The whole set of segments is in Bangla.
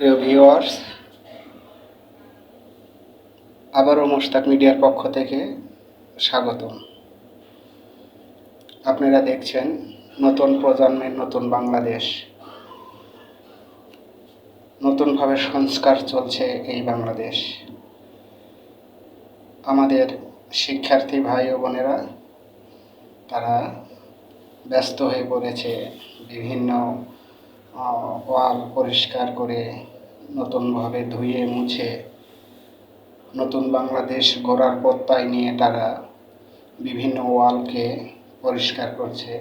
প্রিয় ভিউয়ার্স আবারও মোশতাক মিডিয়ার পক্ষ থেকে স্বাগতম। আপনারা দেখছেন নতুন প্রজন্মের নতুন বাংলাদেশ। নতুনভাবে সংস্কার চলছে এই বাংলাদেশ। আমাদের শিক্ষার্থী ভাই ও বোনেরা, তারা ব্যস্ত হয়ে পড়েছে বিভিন্ন ওয়াল পরিষ্কার করে নতুনভাবে ধুয়ে মুছে নতুন বাংলাদেশ গড়ার প্রত্যয় নিয়ে তারা বিভিন্ন ওয়ালকে পরিষ্কার করছে,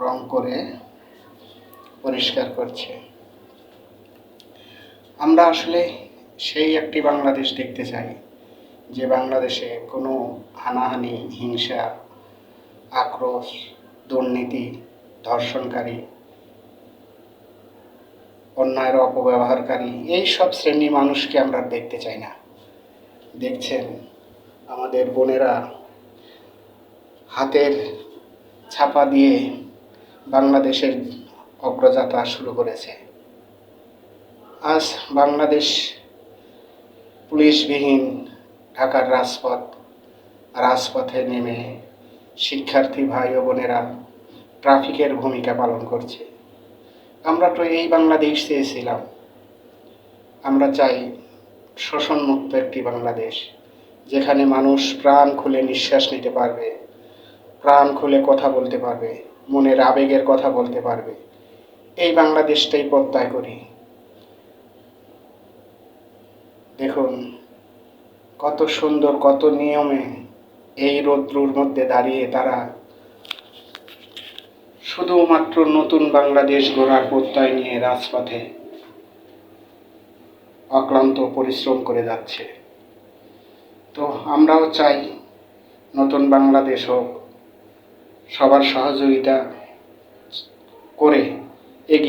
রং করে পরিষ্কার করছে। আমরা আসলে সেই একটি বাংলাদেশ দেখতে চাই, যে বাংলাদেশে কোনো হানাহানি, হিংসা, আক্রোশ, দুর্নীতি, ধর্ষণকারী অন্যায়ের অপব্যবহারকারী, এই সব শ্রেণি মানুষকে আমরা দেখতে চাই না। দেখছেন আমাদের বোনেরা হাতের ছাপা দিয়ে বাংলাদেশের অগ্রযাত্রা শুরু করেছে। আজ বাংলাদেশ পুলিশবিহীন ঢাকার রাজপথ, রাজপথে নেমে শিক্ষার্থী ভাই ও বোনেরা ট্রাফিকের ভূমিকা পালন করছে। আমরা তো এই বাংলাদেশ চেয়েছিলাম। আমরা চাই শোষণমুক্ত একটি বাংলাদেশ, যেখানে মানুষ প্রাণ খুলে নিঃশ্বাস নিতে পারবে, প্রাণ খুলে কথা বলতে পারবে, মনের আবেগের কথা বলতে পারবে। এই বাংলাদেশটাই প্রত্যয় করি। দেখুন, কত সুন্দর, কত নিয়মে এই রৌদ্রুর মধ্যে দাঁড়িয়ে তারা শুধুমাত্র নতুন বাংলাদেশ গড়ার প্রত্যয় নিয়ে রাজপথে অক্লান্ত পরিশ্রম করে যাচ্ছে। তো আমরাও চাই নতুন বাংলাদেশ হোক, সবার সহযোগিতা করে এগিয়ে